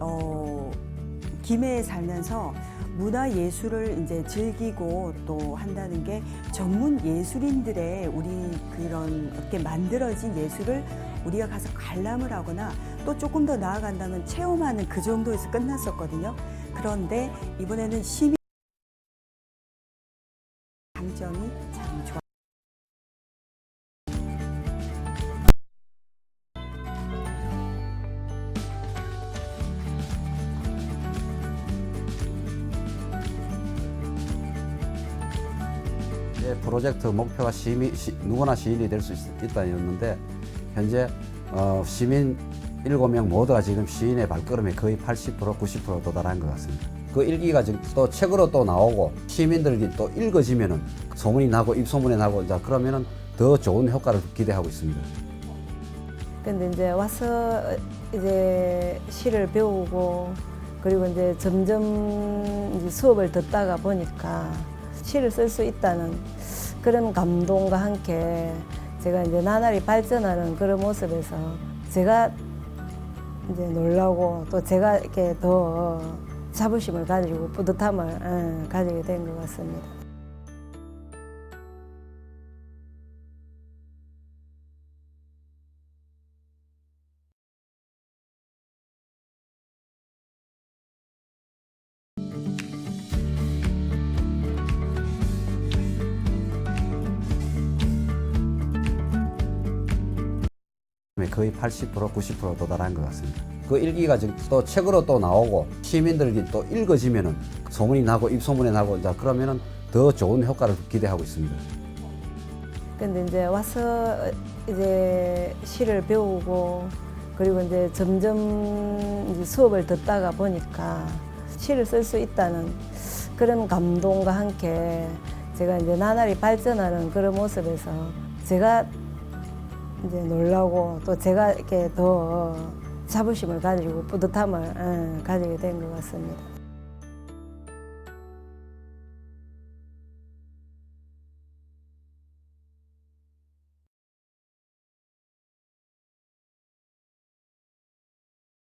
어, 김해에 살면서 문화 예술을 이제 즐기고 또 한다는 게 전문 예술인들의 우리 그런 어떻게 만들어진 예술을 우리가 가서 관람을 하거나 또 조금 더 나아간다면 체험하는 그 정도에서 끝났었거든요. 그런데 이번에는 시민 장점이 참 좋아. 제 프로젝트 목표가 시민, 시, 누구나 시인이 될 수 있다였는데 현재 어, 시민 7명 모두가 지금 시인의 발걸음에 거의 80% 90% 도달한 것 같습니다. 그 일기가 지금 또 책으로 또 나오고 시민들이 또 읽어지면은 소문이 나고 입소문이 나고 자 그러면은 더 좋은 효과를 기대하고 있습니다. 근데 이제 와서 이제 시를 배우고 그리고 이제 점점 이제 수업을 듣다가 보니까 시를 쓸 수 있다는 그런 감동과 함께 제가 이제 나날이 발전하는 그런 모습에서 제가 이제 놀라고 또 제가 이렇게 더 자부심을 가지고 뿌듯함을 예, 가지게 된 것 같습니다. 거의 80% 90% 도달한 것 같습니다. 그 일기가 지금 또 책으로 또 나오고 시민들이 또 읽어지면은 소문이 나고 입소문이 나고 자 그러면은 더 좋은 효과를 기대하고 있습니다. 근데 이제 와서 이제 시를 배우고 그리고 이제 점점 이제 수업을 듣다가 보니까 시를 쓸 수 있다는 그런 감동과 함께 제가 이제 나날이 발전하는 그런 모습에서 제가 이제 놀라고 또 제가 이렇게 더 자부심을 가지고 뿌듯함을 예, 가지게 된 것 같습니다.